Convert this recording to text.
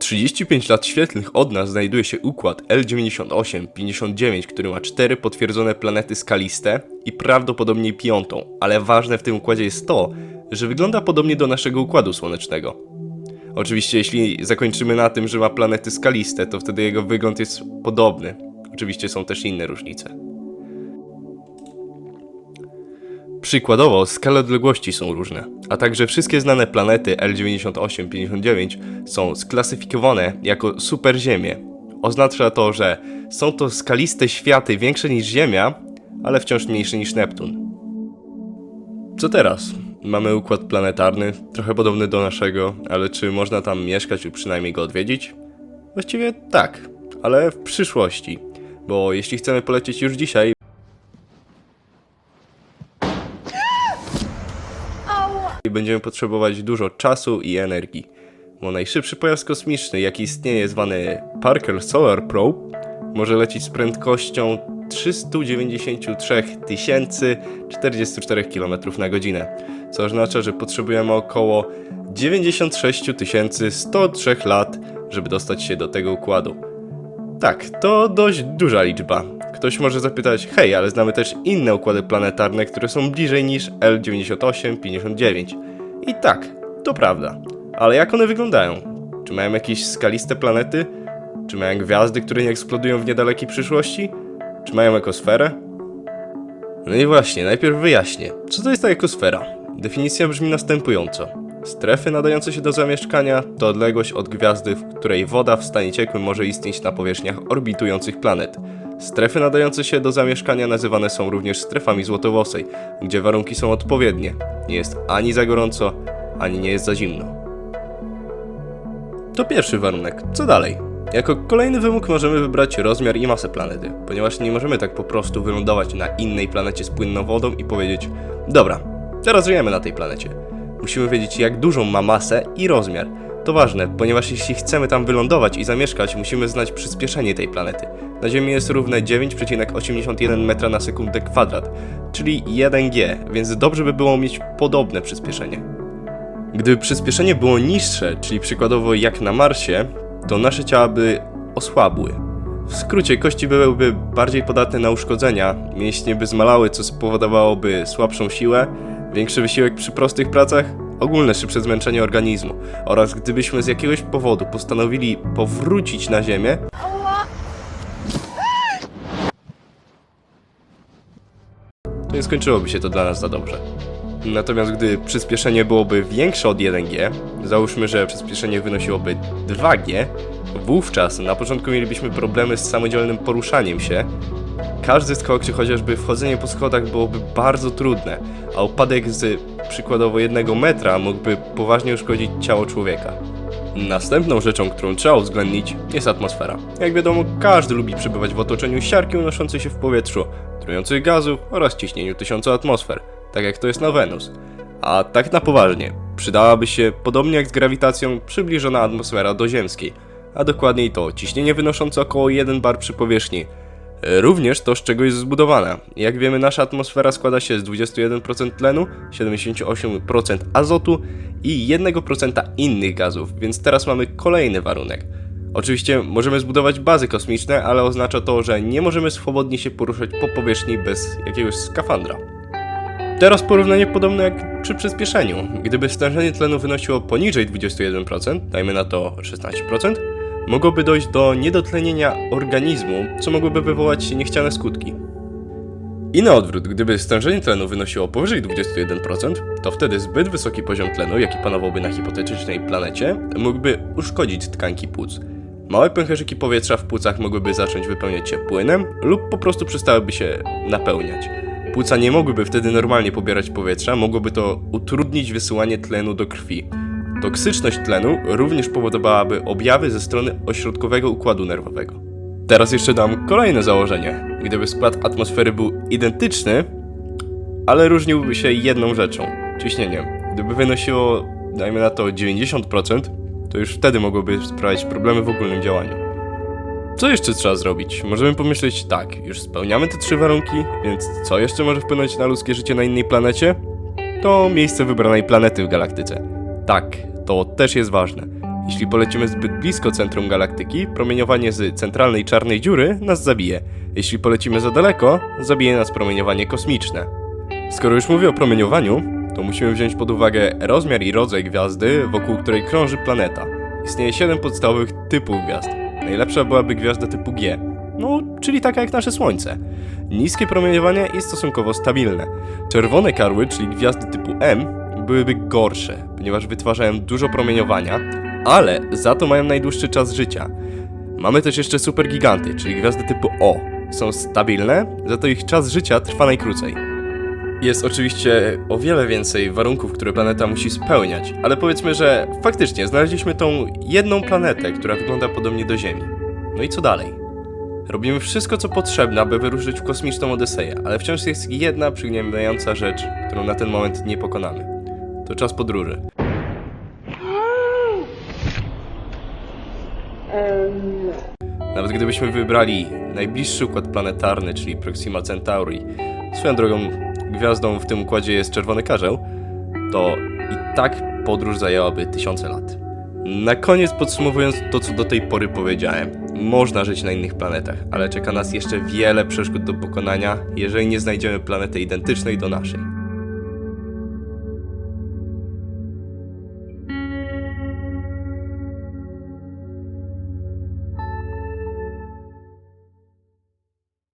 35 lat świetlnych od nas znajduje się układ L9859, który ma cztery potwierdzone planety skaliste i prawdopodobnie piątą, ale ważne w tym układzie jest to, że wygląda podobnie do naszego układu słonecznego. Oczywiście, jeśli zakończymy na tym, że ma planety skaliste, to wtedy jego wygląd jest podobny. Oczywiście są też inne różnice. Przykładowo, skale odległości są różne, a także wszystkie znane planety L9859 są sklasyfikowane jako superziemie. Oznacza to, że są to skaliste światy większe niż Ziemia, ale wciąż mniejsze niż Neptun. Co teraz? Mamy układ planetarny, trochę podobny do naszego, ale czy można tam mieszkać lub przynajmniej go odwiedzić? Właściwie tak, ale w przyszłości, bo jeśli chcemy polecieć już dzisiaj, będziemy potrzebować dużo czasu i energii. Bo najszybszy pojazd kosmiczny, jaki istnieje, zwany Parker Solar Probe, może lecieć z prędkością 393 044 km na godzinę, co oznacza, że potrzebujemy około 96 103 lat, żeby dostać się do tego układu. Tak, to dość duża liczba. Ktoś może zapytać, hej, ale znamy też inne układy planetarne, które są bliżej niż L9859. I tak, to prawda. Ale jak one wyglądają? Czy mają jakieś skaliste planety? Czy mają gwiazdy, które nie eksplodują w niedalekiej przyszłości? Czy mają ekosferę? No i właśnie, najpierw wyjaśnię, co to jest ta ekosfera? Definicja brzmi następująco. Strefy nadające się do zamieszkania to odległość od gwiazdy, w której woda w stanie ciekłym może istnieć na powierzchniach orbitujących planet. Strefy nadające się do zamieszkania nazywane są również strefami złotowosej, gdzie warunki są odpowiednie. Nie jest ani za gorąco, ani nie jest za zimno. To pierwszy warunek. Co dalej? Jako kolejny wymóg możemy wybrać rozmiar i masę planety, ponieważ nie możemy tak po prostu wylądować na innej planecie z płynną wodą i powiedzieć: Dobra, teraz żyjemy na tej planecie. Musimy wiedzieć, jak dużą ma masę i rozmiar. To ważne, ponieważ jeśli chcemy tam wylądować i zamieszkać, musimy znać przyspieszenie tej planety. Na Ziemi jest równe 9,81 metra na sekundę kwadrat, czyli 1G, więc dobrze by było mieć podobne przyspieszenie. Gdyby przyspieszenie było niższe, czyli przykładowo jak na Marsie, to nasze ciała by osłabły. W skrócie, kości byłyby bardziej podatne na uszkodzenia, mięśnie by zmalały, co spowodowałoby słabszą siłę, większy wysiłek przy prostych pracach, ogólne szybsze zmęczenie organizmu oraz gdybyśmy z jakiegoś powodu postanowili powrócić na Ziemię, to nie skończyłoby się to dla nas za dobrze. Natomiast gdy przyspieszenie byłoby większe od 1G, załóżmy, że przyspieszenie wynosiłoby 2G, wówczas na początku mielibyśmy problemy z samodzielnym poruszaniem się. Każdy skok, czy chociażby wchodzenie po schodach byłoby bardzo trudne, a upadek z przykładowo jednego metra mógłby poważnie uszkodzić ciało człowieka. Następną rzeczą, którą trzeba uwzględnić, jest atmosfera. Jak wiadomo, każdy lubi przebywać w otoczeniu siarki unoszącej się w powietrzu, trujących gazów oraz ciśnieniu tysiąca atmosfer, tak jak to jest na Wenus. A tak na poważnie, przydałaby się, podobnie jak z grawitacją, przybliżona atmosfera do ziemskiej, a dokładniej to ciśnienie wynoszące około 1 bar przy powierzchni. Również to, z czego jest zbudowana. Jak wiemy, nasza atmosfera składa się z 21% tlenu, 78% azotu i 1% innych gazów, więc teraz mamy kolejny warunek. Oczywiście możemy zbudować bazy kosmiczne, ale oznacza to, że nie możemy swobodnie się poruszać po powierzchni bez jakiegoś skafandra. Teraz porównanie podobne jak przy przyspieszeniu. Gdyby stężenie tlenu wynosiło poniżej 21%, dajmy na to 16%, mogłoby dojść do niedotlenienia organizmu, co mogłoby wywołać niechciane skutki. I na odwrót, gdyby stężenie tlenu wynosiło powyżej 21%, to wtedy zbyt wysoki poziom tlenu, jaki panowałby na hipotetycznej planecie, mógłby uszkodzić tkanki płuc. Małe pęcherzyki powietrza w płucach mogłyby zacząć wypełniać się płynem lub po prostu przestałyby się napełniać. Płuca nie mogłyby wtedy normalnie pobierać powietrza, mogłoby to utrudnić wysyłanie tlenu do krwi. Toksyczność tlenu również powodowałaby objawy ze strony ośrodkowego układu nerwowego. Teraz jeszcze dam kolejne założenie. Gdyby skład atmosfery był identyczny, ale różniłby się jedną rzeczą ciśnieniem. Gdyby wynosiło, dajmy na to 90%, to już wtedy mogłoby sprawiać problemy w ogólnym działaniu. Co jeszcze trzeba zrobić? Możemy pomyśleć tak, już spełniamy te trzy warunki, więc co jeszcze może wpłynąć na ludzkie życie na innej planecie? To miejsce wybranej planety w galaktyce. Tak, to też jest ważne. Jeśli polecimy zbyt blisko centrum galaktyki, promieniowanie z centralnej czarnej dziury nas zabije. Jeśli polecimy za daleko, zabije nas promieniowanie kosmiczne. Skoro już mówię o promieniowaniu, to musimy wziąć pod uwagę rozmiar i rodzaj gwiazdy, wokół której krąży planeta. Istnieje 7 podstawowych typów gwiazd. Najlepsza byłaby gwiazda typu G, no, czyli taka jak nasze Słońce. Niskie promieniowanie i stosunkowo stabilne. Czerwone karły, czyli gwiazdy typu M, byłyby gorsze, ponieważ wytwarzają dużo promieniowania, ale za to mają najdłuższy czas życia. Mamy też jeszcze supergiganty, czyli gwiazdy typu O. Są stabilne, za to ich czas życia trwa najkrócej. Jest oczywiście o wiele więcej warunków, które planeta musi spełniać, ale powiedzmy, że faktycznie znaleźliśmy tą jedną planetę, która wygląda podobnie do Ziemi. No i co dalej? Robimy wszystko, co potrzebne, aby wyruszyć w kosmiczną Odyseję, ale wciąż jest jedna przygnębiająca rzecz, którą na ten moment nie pokonamy. To czas podróży. Nawet gdybyśmy wybrali najbliższy układ planetarny, czyli Proxima Centauri, swoją drogą gwiazdą w tym układzie jest czerwony karzeł, to i tak podróż zajęłaby tysiące lat. Na koniec podsumowując to, co do tej pory powiedziałem. Można żyć na innych planetach, ale czeka nas jeszcze wiele przeszkód do pokonania, jeżeli nie znajdziemy planety identycznej do naszej.